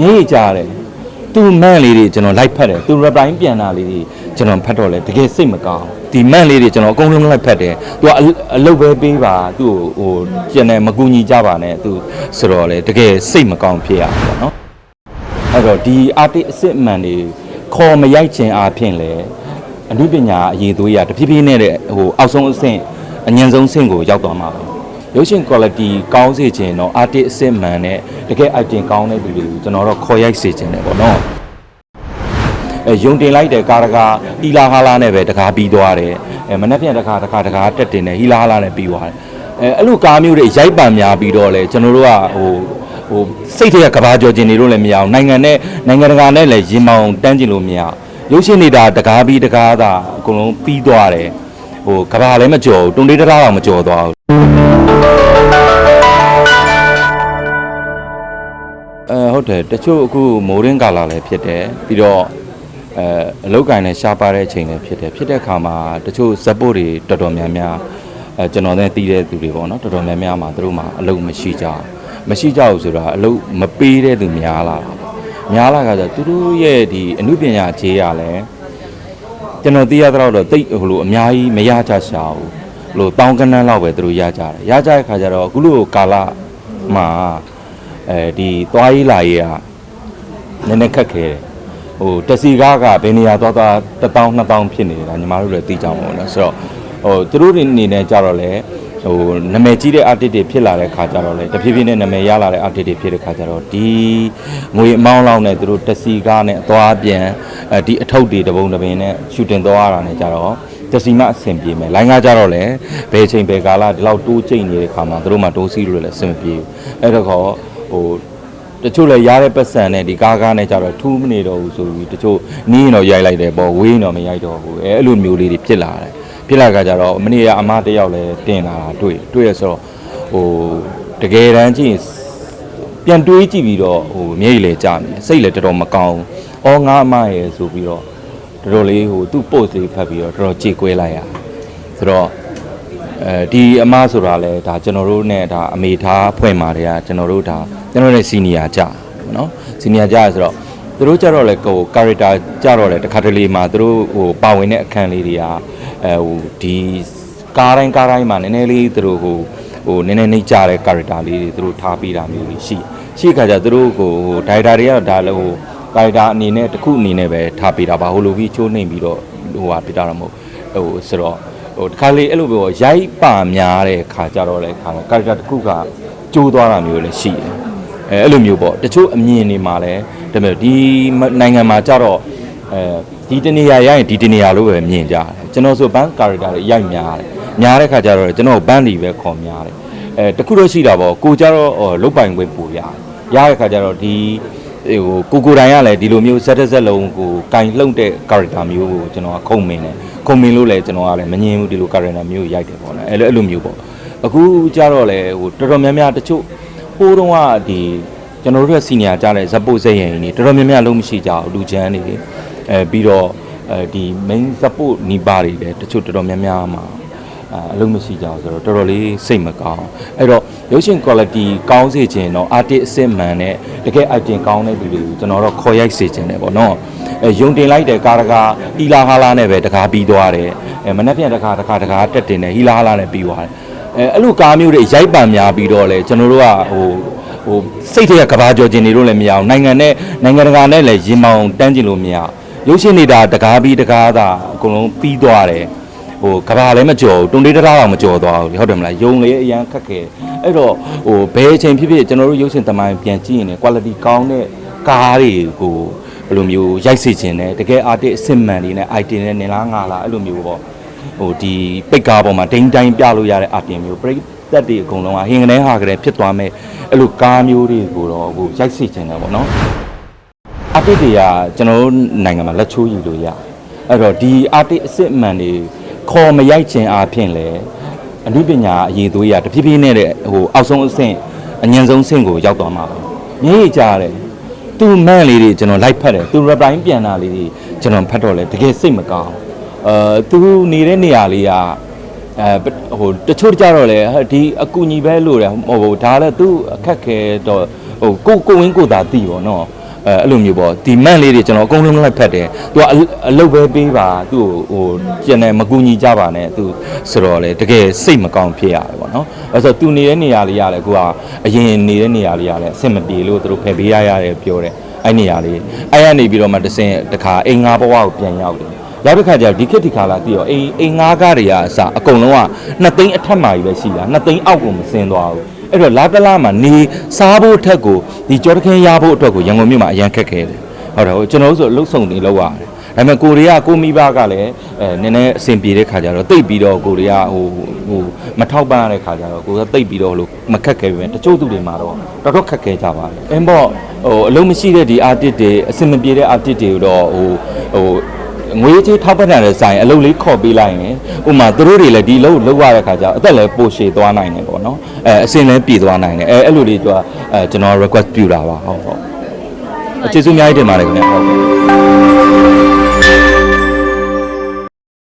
မျက်ရည်ကြတယ်သူမန့်လေးတွေကျွန်တော်လိုက်ဖတ်တယ်သူ reply ပြန်တာလေးတွေကျွန်တော်ဖတ်တော့လဲတကယ်စိတ်မကောင်းဒီမန့်လေးတွေကျွန်တော်အကုန်လုံးလိုက်ဖတ်တယ်သူကအအလုပ်ပဲပေးပါသူ့ကိုဟိုကျန်တယ်မကူညီကြပါနဲ့သူဆိုတော့လေတကယ်စိတ်မကောင်းဖြစ်ရပါတော့နော်အဲ့တော့ဒီ artist အစစ်အမှန်တွေခေါ်မရိုက်ခြင်းအပြင်လေအနုပညာအရေးသွေးရတဖြည်းဖြည်းနဲ့တဲ့ဟိုအောက်ဆုံးအဆင့်အညံဆုံးအဆင့်ကိုရောက်သွားမှာပဲ ရုပ်ရှင် quality ကောင်းစေခြင်းတော့ artist အစစ်အမှန်နဲ့တကယ် item ကောင်းတဲ့လူတွေကိုကျွန်တော်တော့ခေါ်ရိုက်စေခြင်းတယ်ပေါ့နော်အဲယုံတင်လိုက်တဲ့ကာရကာဟီလာဟာလာနဲ့ပဲတကားပြီးသွားတယ်အဲမနေ့ပြန်တကားတကားတကားတက်တင်တယ်ဟီလာဟာလာနဲ့ပြီးသွားတယ်အဲအဲ့လိုကားမျိုးတွေရိုက်ပံများပြီးတော့လေကျွန်တော်တို့ကဟိုဟိုစိတ်ထက်ကကဘာကြော်ကျင်နေလို့လည်းမရအောင်နိုင်ငံနဲ့နိုင်ငံတကာနဲ့လည်းရင်မောင်တန်းကျင်လို့မရအောင်ရုပ်ရှင်နေတာတကားပြီးတကားသာအကုန်လုံးပြီးသွားတယ် ဟိုကဘာလည်းမကြော်ဘူးတွန်တေးတကားတော့မကြော်သွားဘူးအဲဟုတ်တယ်တချို့အခုမိုးရင်းကာလာလည်းဖြစ်တယ်ပြီးတော့အဲအလုတ်ကင်နဲ့ရှားပါတဲ့အချိန်လည်းဖြစ်တယ်ဖြစ်တဲ့အခါမှာတချို့ဇက်ပို့တွေတော်တော်များများအဲကျွန်တော်နဲ့တီးတဲ့သူတွေပေါ့နော်တော်တော်များများမှာသူတို့မှာအလုတ်မရှိကြဘူးမရှိကြဘူးဆိုတာအလုတ်မပေးတဲ့သူများလာတာပေါ့များလာကကြသူတို့ရဲ့ဒီအမှုပညာခြေရလဲ ကျွန်တော်သိရတော့တော့တိတ်ဟိုလိုအများကြီးမရကြရှာဘူးဟိုလိုတောင်းကနန်းလောက်ပဲသူတို့ရကြတယ်ရကြတဲ့ခါကျတော့အခုလိုကာလမှာအဲဒီသွားရေးလာရေးကနည်းနည်းခက်ခဲတယ်ဟိုတစီကားကဘယ်နေရာသွားသွား1000 2000ဖြစ်နေတာညီမတို့လည်းသိကြမှာပေါ့နော်ဆိုတော့ဟိုသူတို့တွေအနေနဲ့ကြတော့လေ ဟိုနာမည်ကြီးတဲ့ artist တွေဖြစ်လာတဲ့ခါကြတော့လေတဖြည်းဖြည်းနဲ့နာမည်ရလာတဲ့ artist တွေဖြစ်တဲ့ခါကြတော့ဒီငွေအမောင်းလောက်နဲ့သူတို့တစီကားနဲ့အသွားပြန်အဲဒီအထုပ်တွေတပုံတပင်နဲ့ရှူတင်သွားရတာနဲ့ကြတော့တစီမအဆင်ပြေမယ်လိုင်းကားကြတော့လေဘယ်ချိန်ဘယ်ကာလဒီလောက်တိုးကျိတ်နေတဲ့ခါမှာသူတို့မှတိုးစီးလို့လည်းအဆင်မပြေဘူးအဲ့တော့ခေါ်ဟိုတချို့လည်းရတဲ့ပတ်စံနဲ့ဒီကားကားနဲ့ကြတော့ထူးမနေတော့ဘူးဆိုပြီးတချို့နီးရင်တော့ရိုက်လိုက်တယ်ပေါ့ဝေးရင်တော့မရိုက်တော့ဘူးအဲအဲ့လိုမျိုးလေးတွေဖြစ်လာတယ် ဖြစ်လာကြကြတော့မနေ့ကအမတစ်ယောက်လည်းတင်လာတာတွေ့တွေ့ရဆိုတော့ဟိုတကယ်တမ်းကြည့်ရင်ပြန်တွေးကြည့်ပြီးတော့ဟိုမျက်ရည်လည်းကြာနေစိတ်လည်းတော်တော်မကောင်းဘူး။အော်ငါအမရဲ့ဆိုပြီးတော့တော်တော်လေးဟိုသူ့ post လေးဖတ်ပြီးတော့တော်တော်ကြေကွဲလိုက်ရဆိုတော့ အဲဒီအမဆိုတာလဲဒါကျွန်တော်တို့ ਨੇ ဒါအမေသားဖွဲ့มาတွေကကျွန်တော်တို့ဒါကျွန်တော်တို့ ਨੇ စီနီယာကြเนาะစီနီယာကြဆိုတော့သူတို့ကြတော့လဲဟို character ကြတော့လဲတခါတလေမှာသူတို့ဟိုပါဝင်တဲ့အခန်းလေးတွေက အဲဟိုဒီကားတိုင်းကားတိုင်းမှာနည်းနည်းလေးသူတို့ဟိုဟိုနည်းနည်းနှိမ့်ကြတဲ့ character လေးတွေသူတို့ထားပေးတာမျိုးကြီးရှိရှိခါကျသူတို့ကိုဟို director တွေကတော့ဒါလည်းဟို character အနေနဲ့တစ်ခုအနေနဲ့ပဲထားပေးတာပါဟိုလိုပြီးချိုးနှိမ့်ပြီးတော့ဟိုဟာပြတာတော့မဟုတ်ဟိုဆိုတော့ဟိုတခါလေအဲ့လိုပြောရိုက်ပါများတဲ့ခါကြတော့လေခါတော့ကာရက်တာတစ်ခုကကျိုးသွားတာမျိုးလည်းရှိတယ်အဲအဲ့လိုမျိုးပေါ့တချို့အမြင်တွေမှာလည်းဒါပေမဲ့ဒီနိုင်ငံမှာကြတော့ အဲဒီတနေရာရိုက်ရင်ဒီတနေရာလို့ပဲမြင်ကြတယ်ကျွန်တော်ဆိုဘန်းကာရက်တာတွေရိုက်များတယ်များတဲ့ခါကြတော့ကျွန်တော်ဘန်းလီပဲခေါ်များတယ်အဲတခုတော့ရှိတာပေါ့ကိုကြတော့ဟိုလုတ်ပိုင်ခွင့်ပူရတယ်ရတဲ့ခါကြတော့ဒီဟိုကိုကိုတိုင်ကလည်းဒီလိုမျိုးဇက်တစ်ဇက်လုံးကိုကင်လှုပ်တဲ့ character မျိုးကိုကျွန်တော်ကခုံမင်းတယ်ခုံမင်းလို့လည်းကျွန်တော်ကလည်းမငြင်းဘူးဒီလို character မျိုးကိုရိုက်တယ်ပေါ့နော်အဲ့လိုအဲ့လိုမျိုးပေါ့အခုကြတော့လေဟိုတော်တော်များများတချို့ဟိုးတုန်းကဒီကျွန်တော်တို့ရဲ့ senior ကြားတဲ့ဇက်ပုတ်စက်ရင်ကြီးတော်တော်များများလုံးမရှိကြဘူးလူချမ်းနေ အဲပြီးတော့အဲဒီ main support နီးပါးတွေလည်းတချို့တော်တော်များများမှာအာအလုံးမရှိကြအောင်ဆိုတော့တော်တော်လေးစိတ်မကောင်းအဲ့တော့ရုပ်ရှင် quality ကောင်းစေခြင်းတော့ artist အစစ်မှန်နဲ့တကယ် item ကောင်းတဲ့လူတွေကိုကျွန်တော်တော့ခေါ်ရိုက်စေခြင်းတယ်ပေါ့နော်အဲယုံတင်လိုက်တဲ့ကာရကာဟီလာဟာလာနဲ့ပဲတကားပြီးသွားတယ်အဲမနေ့ပြန်တကားတကားတကားတက်တင်တယ်ဟီလာဟာလာနဲ့ပြီးသွားတယ်အဲအဲ့လိုကားမျိုးတွေရိုက်ပံများပြီးတော့လေကျွန်တော်တို့ကဟိုဟိုစိတ်ထက်ကကဘာကြော်ကျင်နေလို့လည်းမရအောင်နိုင်ငံနဲ့နိုင်ငံတကာနဲ့လည်းရင်မောင်တန်းကျင်လို့မရအောင် ရုပ်ရှင်နေတာတကားပြီးတကားသာအကုန်လုံးပြီးသွားတယ်ဟိုကဘာလည်းမကြော်ဘူးတွန်တေးတရားတော့မကြော်သွားဘူးဟုတ်တယ်မလားယုံလေအရန်ခက်ခဲအဲ့တော့ဟိုဘယ်အချိန်ဖြစ်ဖြစ်ကျွန်တော်တို့ရုပ်ရှင်သမိုင်းပြန်ကြည့်ရင်လည်း quality ကောင်းတဲ့ကားတွေကိုဘယ်လိုမျိုးရိုက်စေခြင်းနဲ့တကယ် artist အစစ်မှန်တွေနဲ့ item နဲ့နင်လားငါလားအဲ့လိုမျိုးပေါ့ဟိုဒီပိတ်ကားပေါ်မှာဒိန်းတိုင်းပြလို့ရတဲ့ item မျိုးပရိသတ်တွေအကုန်လုံးကဟင်ကနေဟာကလေးဖြစ်သွားမယ်အဲ့လိုကားမျိုးတွေကိုတော့ဟိုရိုက်စေခြင်းတယ်ပေါ့နော် artist တွေကကျွန်တော်တို့နိုင်ငံမှာလက်ချိုးယူလို့ရအဲ့တော့ဒီ artist အစစ်အမှန်တွေခေါ်မရိုက်ခြင်းအပြင်လေအနုပညာအရေးသွေးရတဖြည်းဖြည်းနဲ့တဲ့ဟိုအောက်ဆုံးအဆင့်အညံဆုံးအဆင့်ကိုရောက်သွားမှာပဲမျက်ရည်ကြတယ်သူမန့်လေးတွေကျွန်တော်လိုက်ဖတ်တယ်သူ reply ပြန်တာလေးတွေကျွန်တော်ဖတ်တော့လေတကယ်စိတ်မကောင်းအဲသူနေတဲ့နေရာလေးကအဲဟိုတချို့ကြတော့လေဟာဒီအကူညီပဲလို့တယ်ဟိုဒါလည်းသူအခက်ခဲတော့ဟိုကိုကိုဝင်းကိုသာတည်ပေါ့နော် အဲအဲ့လိုမျိုးပေါ့ဒီမန့်လေးတွေကျွန်တော်အကုန်လုံးလိုက်ဖက်တယ်သူကအအလုပ်ပဲပေးပါသူ့ကိုဟိုကျန်တယ်မကူညီကြပါနဲ့သူဆိုတော့လေတကယ်စိတ်မကောင်းဖြစ်ရတယ်ပေါ့နော်အဲ့ဆိုသူနေတဲ့နေရာလေးရတယ်အခုကအရင်နေတဲ့နေရာလေးရတယ်အဆင်မပြေလို့သူတို့ဖယ်ပေးရရတယ်ပြောတယ်အဲ့နေရာလေးအဲ့ရနေပြီးတော့မှတစ်စင်တစ်ခါအိမ်ငါဘဝကိုပြန်ရောက်တယ်ရောက်တဲ့ခါကျတော့ဒီခေတ်ဒီခါလာတည်ရောအိမ်အိမ်ငါးကားတွေကအစအကုန်လုံးကနှစ်သိန်းအထက်မှာကြီးပဲရှိတာနှစ်သိန်းအောက်ကိုမစင်သွားဘူး အဲ့တော့လာတလားမှာနေစားဖို့အထက်ကိုဒီကြောတခင်းရဖို့အတွက်ကိုရန်ကုန်မြို့မှာအရန်ခက်ခဲတယ်ဟုတ်တယ်ဟိုကျွန်တော်တို့ဆိုအလုတ်ဆုံနေလောက်ရတယ်ဒါပေမဲ့ကိုရီးယားကိုမိဘကလည်းအဲနည်းနည်းအဆင်ပြေတဲ့ခါကျတော့တိတ်ပြီးတော့ကိုရီးယားဟိုဟိုမထောက်ပံ့ရတဲ့ခါကျတော့ကိုကတိတ်ပြီးတော့လို့မခက်ခဲပဲတချို့သူတွေမှာတော့တော်တော်ခက်ခဲကြပါတယ်အင်းပေါ့ဟိုအလုံးမရှိတဲ့ဒီ artist တွေအဆင်မပြေတဲ့ artist တွေကိုတော့ဟိုဟို ငွေကြေးထောက်ပံ့တဲ့ဆိုင်အလုပ်လေးခေါ်ပေးလိုက်ရင်ဥမာသူတို့တွေလည်းဒီအလုပ်လုပ်ရတဲ့ခါကျတော့အသက်လည်းပိုရှည်သွားနိုင်တယ်ပေါ့နော်အဲအစင်လည်းပြည်သွားနိုင်တယ်အဲအဲ့လိုလေးသူကအဲကျွန်တော် request ပြုတာပါဟုတ်ဟုတ်ကျေးဇူးအများကြီးတင်ပါတယ်ခင်ဗျဟုတ်ကဲ့